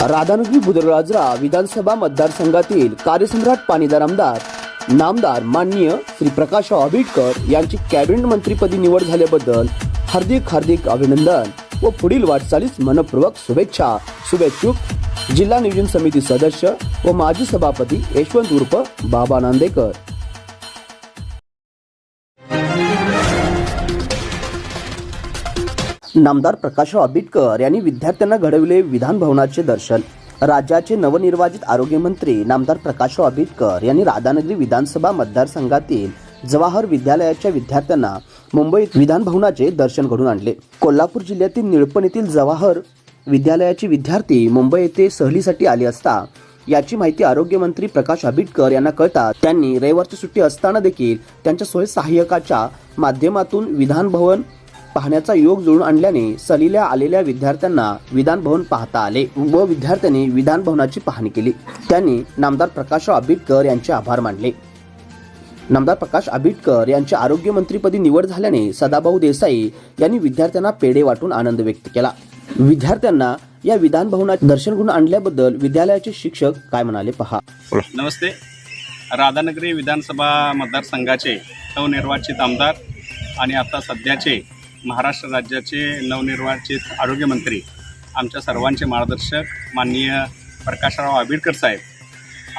राधानगरी बुधराजरा विधानसभा मतदारसंघातील कार्यसम्राट पाणीदार आमदार नामदार माननीय श्री प्रकाश आंबेडकर यांची कॅबिनेट मंत्रीपदी निवड झाल्याबद्दल हार्दिक हार्दिक अभिनंदन व पुढील वाटचालीस मनपूर्वक शुभेच्छा. शुभेच्छुक जिल्हा नियोजन समिती सदस्य व माजी सभापती यशवंत उर्फ बाबा नांदेकर. नामदार प्रकाशराव आंबेडकर यांनी विद्यार्थ्यांना घडविले विधान भवनाचे दर्शन. राज्याचे नवनिर्वाचित आरोग्यमंत्री नामदार प्रकाशराव आंबेडकर यांनी राधानगरी विधानसभा मतदारसंघातील जवाहर विद्यालयाच्या विद्यार्थ्यांना मुंबईत विधानभवनाचे दर्शन घडून आणले. कोल्हापूर जिल्ह्यातील निळपण येथील जवाहर विद्यालयाचे विद्यार्थी मुंबई येथे सहलीसाठी आले असता याची माहिती आरोग्यमंत्री प्रकाश आंबेडकर यांना कळतात त्यांनी रविवारची सुट्टी असताना देखील त्यांच्या सोय सहाय्यकाच्या माध्यमातून विधानभवन पाहण्याचा योग जुळून आणल्याने सलीला आलेल्या विद्यार्थ्यांना विधान भवन पाहता आले व विद्यार्थ्यांनी विधान भवनाची पाहणी केली. त्यांनी नामदार प्रकाशराव आंबेडकर यांचे आभार मानले. नामदार प्रकाश आंबेडकर यांची आरोग्यमंत्रीपदी निवड झाल्याने सदाभाऊ देसाई यांनी विद्यार्थ्यांना पेढे वाटून आनंद व्यक्त केला. विद्यार्थ्यांना या विधान भवनात दर्शन घडून आणल्याबद्दल विद्यालयाचे शिक्षक काय म्हणाले पहा. नमस्ते. राधानगरी विधानसभा मतदारसंघाचे नवनिर्वाचित आमदार आणि आता सध्याचे महाराष्ट्र राज्याचे नवनिर्वाचित आरोग्यमंत्री आमच्या सर्वांचे मार्गदर्शक माननीय प्रकाशराव आंबेडकर साहेब.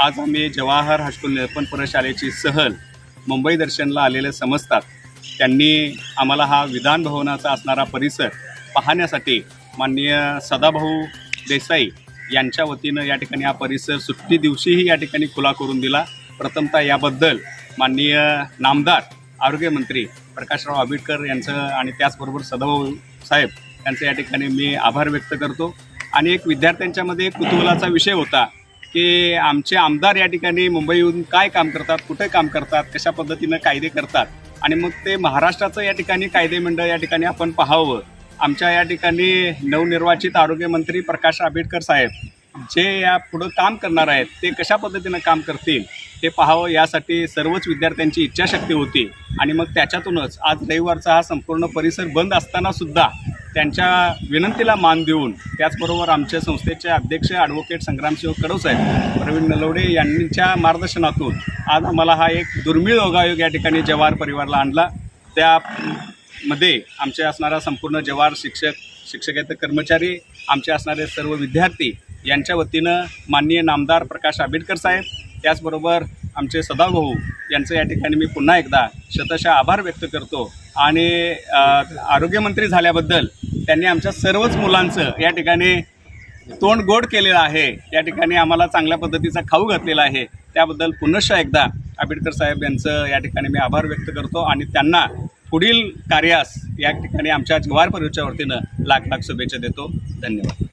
आज आम्ही जवाहर हायस्कूल निळपण प्रशालेची सहल मुंबई दर्शनला आलेले समजतात. त्यांनी आम्हाला हा विधान भवनाचा असणारा परिसर पाहण्यासाठी माननीय सदाभाऊ देसाई यांच्या वतीनं या ठिकाणी हा परिसर सुट्टी दिवशीही या ठिकाणी खुला करून दिला. प्रथमतः याबद्दल माननीय नामदार आरोग्यमंत्री प्रकाशराव आंबेडकर यांचं आणि त्याचबरोबर सदाभाऊ साहेब यांचं या ठिकाणी मी आभार व्यक्त करतो. आणि एक विद्यार्थ्यांच्यामध्ये कुतूहलाचा विषय होता की आमचे आमदार या ठिकाणी मुंबई येऊन काय काम करतात कुठे काम करतात कशा पद्धतीनं कायदे करतात आणि मग ते महाराष्ट्राचं या ठिकाणी कायदे मंडळ या ठिकाणी आपण पाहावं. आमच्या या ठिकाणी नवनिर्वाचित आरोग्यमंत्री प्रकाश आंबेडकर साहेब जे या पुढं काम करणार आहेत ते कशा पद्धतीनं काम करतील हे पाहावं यासाठी सर्वच विद्यार्थ्यांची इच्छाशक्ती होती. आणि मग त्याच्यातूनच आज रविवारचा हा संपूर्ण परिसर बंद असतानासुद्धा त्यांच्या विनंतीला मान देऊन त्याचबरोबर आमच्या संस्थेचे अध्यक्ष ॲडव्होकेट संग्रामसिंह कडव साहेब प्रवीण नलवडे यांच्या मार्गदर्शनातून आज आम्हाला हा एक दुर्मिळ योगायोग या ठिकाणी जवाहर परिवारला आणला. त्यामध्ये आमचे असणारा संपूर्ण जवाहर शिक्षक शिक्षकेतर कर्मचारी आमचे असणारे सर्व विद्यार्थी यांच्या वतीनं माननीय नामदार प्रकाश आंबेडकर साहेब त्याचबरोबर आमचे सदाभाऊ यांचं या ठिकाणी मी पुन्हा एकदा शतशः आभार व्यक्त करतो. आणि आरोग्यमंत्री झाल्याबद्दल त्यांनी आमच्या सर्वच मुलांचं या ठिकाणी तोंड गोड केलेलं आहे. या ठिकाणी आम्हाला चांगल्या पद्धतीचा खाऊ घातलेला आहे. त्याबद्दल पुनश्च एकदा आंबेडकर साहेब यांचं या ठिकाणी मी आभार व्यक्त करतो आणि त्यांना पुढील कार्यास या ठिकाणी आमच्या ग्वार परिवारच्या वतीनं लाख लाख शुभेच्छा देतो. धन्यवाद.